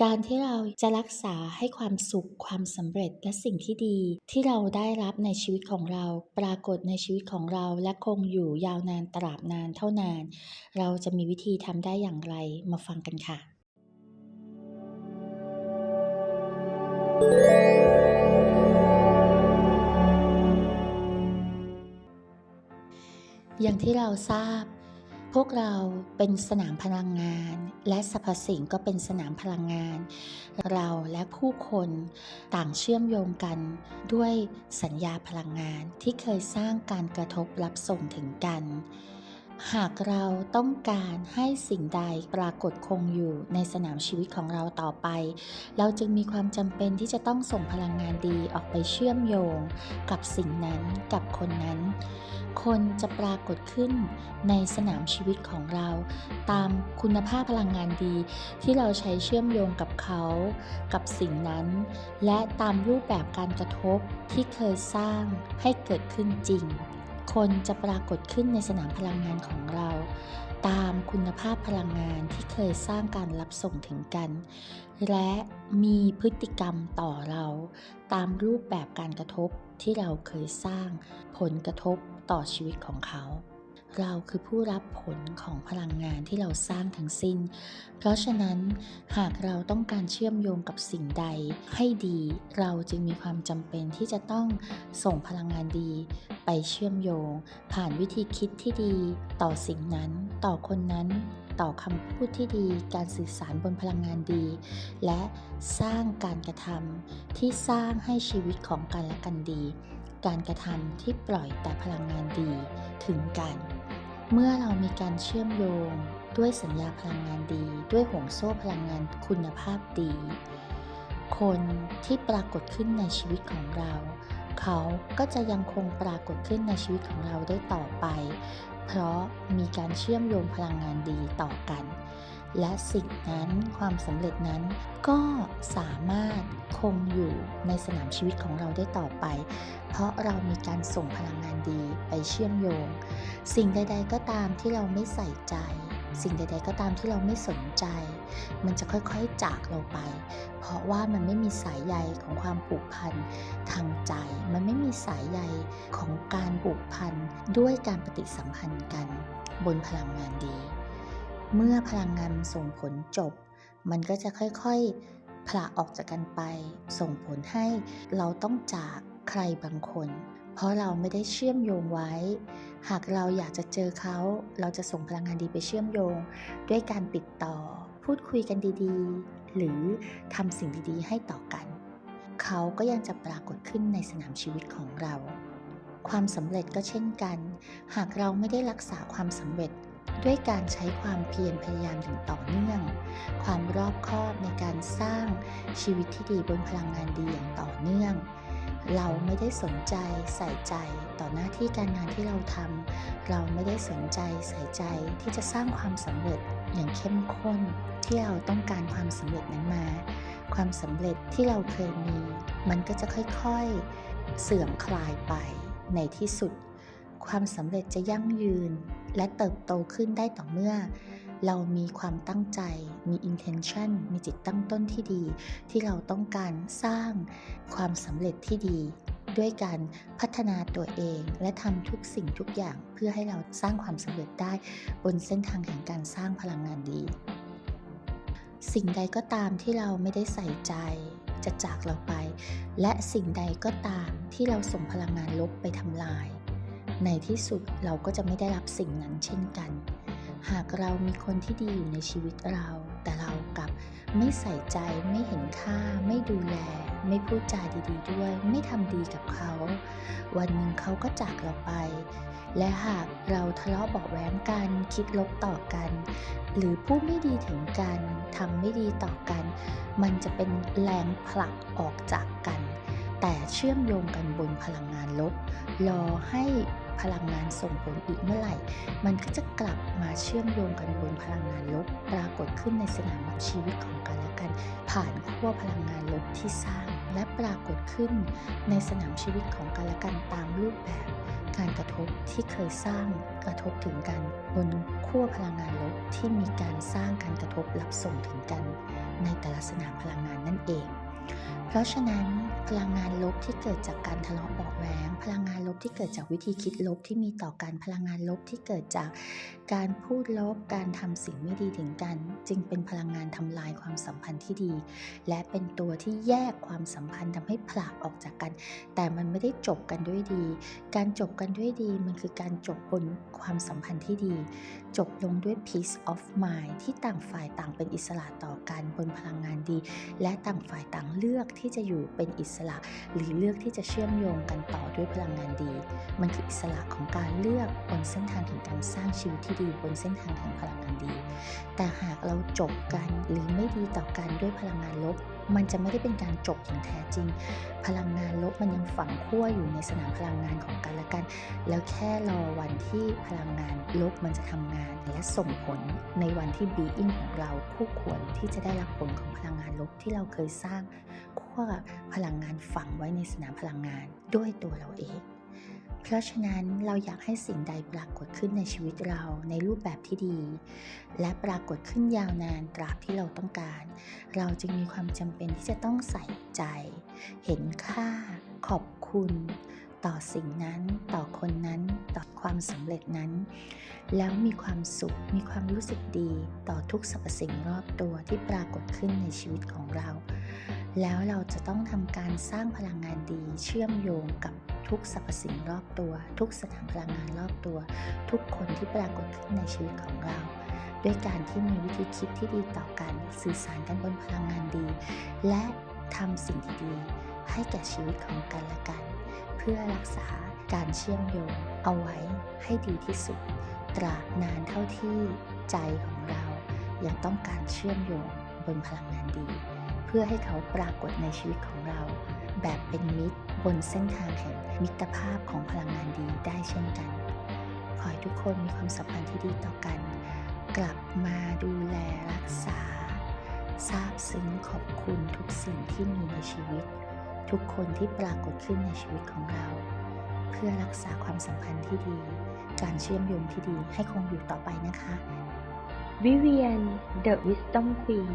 การที่เราจะรักษาให้ความสุขความสำเร็จและสิ่งที่ดี ที่เราได้รับในชีวิตของเรา ปรากฏในชีวิตของเราและคงอยู่ยาวนานตราบนานเท่านาน เราจะมีวิธีทำได้อย่างไรมาฟังกันค่ะอย่างที่เราทราบ พวกเราเป็นสนามพลังงาน และสรรพสิ่งก็เป็นสนามพลังงาน เราและผู้คนต่างเชื่อมโยงกันด้วยสัญญาพลังงานที่เคยสร้างการกระทบรับส่งถึงกัน หากเราต้องการให้สิ่งใดปรากฏคงอยู่ในสนามชีวิตของเราต่อไป เราจึงมีความจำเป็นที่จะต้องส่งพลังงานดีออกไปเชื่อมโยง กับสิ่งนั้นกับคนนั้น คนจะปรากฏขึ้นในสนามชีวิตของเรา ตามคุณภาพพลังงานดี ที่เราใช้เชื่อมโยงกับเขา กับสิ่งนั้น และตามรูปแบบการกระทบที่เคยสร้างให้เกิดขึ้นจริง คนจะปรากฏขึ้นในสนามพลังงานของเรา ตามคุณภาพพลังงานที่เคยสร้างการรับส่งถึงกัน และมีพฤติกรรมต่อเรา ตามรูปแบบการกระทบที่เราเคยสร้างผลกระทบต่อชีวิตของเขา เราคือผู้รับผลของพลังงานที่เราสร้างทั้งสิ้น เพราะฉะนั้นหากเราต้องการเชื่อมโยงกับสิ่งใดให้ดี เราจึงมีความจำเป็นที่จะต้องส่งพลังงานดี ไปเชื่อมโยง ผ่านวิธีคิดที่ดี ต่อสิ่งนั้น ต่อคนนั้น ต่อคำพูดที่ดี การสื่อสารบนพลังงานดี และสร้างการกระทำที่สร้างให้ชีวิตของกันและกันดีการกระทำที่ปล่อยแต่พลังงานดีถึงกัน เมื่อเรามีการเชื่อมโยงด้วยสัญญาพลังงานดี ด้วยห่วงโซ่พลังงานคุณภาพดี คนที่ปรากฏขึ้นในชีวิตของเรา เขาก็จะยังคงปรากฏขึ้นในชีวิตของเราได้ต่อไป เพราะมีการเชื่อมโยงพลังงานดีต่อกัน และสิ่งนั้นความสำเร็จนั้นก็สามารถคงอยู่ในสนามชีวิตของเราได้ต่อไป เพราะเรามีการส่งพลังงานดีไปเชื่อมโยง สิ่งใด ๆ ก็ตามที่เราไม่ใส่ใจ สิ่งใด ๆ ก็ตามที่เราไม่สนใจ มันจะค่อยๆจากเราไป เพราะว่ามันไม่มีสายใยของความผูกพันทางใจ มันไม่มีสายใยของการผูกพันด้วยการปฏิสัมพันธ์กัน บนพลังงานดี เมื่อพลังงานส่งผลจบ มันก็จะค่อยๆผละออกจากกันไป ส่งผลให้เราต้องจากใครบางคน เพราะเราไม่ได้เชื่อมโยงไว้ หากเราอยากจะเจอเขา เราจะส่งพลังงานดีไปเชื่อมโยง ด้วยการติดต่อ พูดคุยกันดีๆ หรือทำสิ่งดีๆ ให้ต่อกัน เขาก็ยังจะปรากฏขึ้นในสนามชีวิตของเรา ความสำเร็จก็เช่นกัน หากเราไม่ได้รักษาความสำเร็จ ด้วยการใช้ความเพียรพยายามอย่างต่อเนื่อง ความรอบคอบในการสร้างชีวิตที่ดีบนพลังงานดีอย่างต่อเนื่อง เราไม่ได้สนใจใส่ใจต่อหน้าที่การงานที่เราทำเราไม่ได้สนใจใส่ใจที่จะสร้างความสำเร็จอย่างเข้มข้นที่เราต้องการความสำเร็จนั้นมา ความสำเร็จที่เราเคยมี มันก็จะค่อยๆเสื่อมคลายไปในที่สุด ความสำเร็จจะยั่งยืน และเติบโตขึ้นได้ต่อเมื่อ เรามีความตั้งใจ มี intention มีจิตตั้งต้นที่ดี ที่เราต้องการสร้างความสำเร็จที่ดี ด้วยการพัฒนาตัวเอง และทำทุกสิ่งทุกอย่างเพื่อให้เราสร้างความสำเร็จได้บนเส้นทางแห่งการสร้างพลังงานดี สิ่งใดก็ตามที่เราไม่ได้ใส่ใจจะจากเราไป และสิ่งใดก็ตามที่เราส่งพลังงานลบไปทำลาย ในที่สุดเราก็จะไม่ได้รับสิ่งนั้นเช่นกัน หากเรามีคนที่ดีอยู่ในชีวิตเรา แต่เรากลับไม่ใส่ใจไม่เห็นค่า ไม่ดูแล ไม่พูดจาดีๆ ด้วย ไม่ทำดีกับเขา วันหนึ่งเขาก็จากเราไป และหากเราทะเลาะเบาะแว้งกัน คิดลบต่อกัน หรือพูดไม่ดีถึงกันทำไม่ดีต่อกัน มันจะเป็นแรงผลักออกจากกัน แต่เชื่อมโยงกันบนพลังงานลบ รอให้พลังงานส่งผลอีกเมื่อไหร่ มันก็จะกลับมาเชื่อมโยงกันบนพลังงานลบ ปรากฏขึ้นในสนามชีวิตของกันและกัน ผ่านขั้วพลังงานลบที่สร้าง และปรากฏขึ้นในสนามชีวิตของกันและกันตามรูปแบบ การกระทบที่เคยสร้างกระทบถึงกัน บนขั้วพลังงานลบที่มีการสร้างการกระทบรับส่งถึงกัน ในแต่ละสนามพลังงานนั่นเอง เพราะฉะนั้นพลังงานลบที่เกิดจากการทะเลาะเบาะแว้งพลังงาน บที่เกิดจากวิธีคิดลบที่มีต่อกันพลังงานลบที่เกิดจากการพูดลบการทำสิ่งไม่ดีถึงกัน จึงเป็นพลังงานทำลายความสัมพันธ์ที่ดี และเป็นตัวที่แยกความสัมพันธ์ทำให้ผละออกจากกัน แต่มันไม่ได้จบกันด้วยดี การจบกันด้วยดีมันคือการจบบนความสัมพันธ์ที่ดี จบลงด้วย peace of mind ที่ต่างฝ่ายต่างเป็นอิสระต่อกันบนพลังงานดี และต่างฝ่ายต่างเลือกที่จะอยู่เป็นอิสระ หรือเลือกที่จะเชื่อมโยงกันต่อด้วยพลังงานดีมันคืออิสระของการเลือกบนเส้นทางแห่งการสร้างชีวิตที่ดีบนเส้นทางแห่งพลังงานดี แต่หากเราจบกันหรือไม่ดีต่อกันด้วยพลังงานลบ มันจะไม่ได้เป็นการจบอย่างแท้จริง พลังงานลบมันยังฝังขั้วอยู่ในสนามพลังงานของกันและกัน แล้วแค่รอวันที่พลังงานลบมันจะทำงาน และส่งผลในวันที่บีอิงของเราคู่ควรที่จะได้รับผลของพลังงานลบที่เราเคยสร้างขั้วพลังงานฝังไว้ในสนามพลังงานด้วยตัวเราเอง เพราะฉะนั้นเราอยากให้สิ่งใดปรากฏขึ้นในชีวิตเราในรูปแบบที่ดี และปรากฏขึ้นยาวนานตราบที่เราต้องการ เราจึงมีความจำเป็นที่จะต้องใส่ใจ เห็นค่า ขอบคุณ ต่อสิ่งนั้น ต่อคนนั้น ต่อความสำเร็จนั้น แล้วมีความสุขมีความรู้สึกดีต่อทุกสรรพสิ่งรอบตัวที่ปรากฏขึ้นในชีวิตของเรา แล้วเราจะต้องทำการสร้างพลังงานดีเชื่อมโยงกับทุกสรรพสิ่งรอบตัว ทุกสถานพลังงานรอบตัว ทุกคนที่ปรากฏขึ้นในชีวิตของเรา ด้วยการที่มีวิธีคิดที่ดีต่อกันสื่อสารกันบนพลังงานดี และทำสิ่งที่ดีให้แก่ชีวิตของกันและกัน เพื่อรักษาการเชื่อมโยงเอาไว้ให้ดีที่สุด ตราบนานเท่าที่ใจของเรา ยังต้องการเชื่อมโยงบนพลังงานดี เพื่อให้เขาปรากฏในชีวิตของเรา แบบเป็นมิตรบนเส้นทางแห่งมิตรภาพของพลังงานดีได้เช่นกัน ขอให้ทุกคนมีความสัมพันธ์ที่ดีต่อกัน กลับมาดูแลรักษาซาบซึ้งขอบคุณทุกสิ่งที่มีในชีวิต ทุกคนที่ปรากฏขึ้นในชีวิตของเรา เพื่อรักษาความสัมพันธ์ที่ดี การเชื่อมโยงที่ดีให้คงอยู่ต่อไปนะคะวิเวียน The Wisdom Queen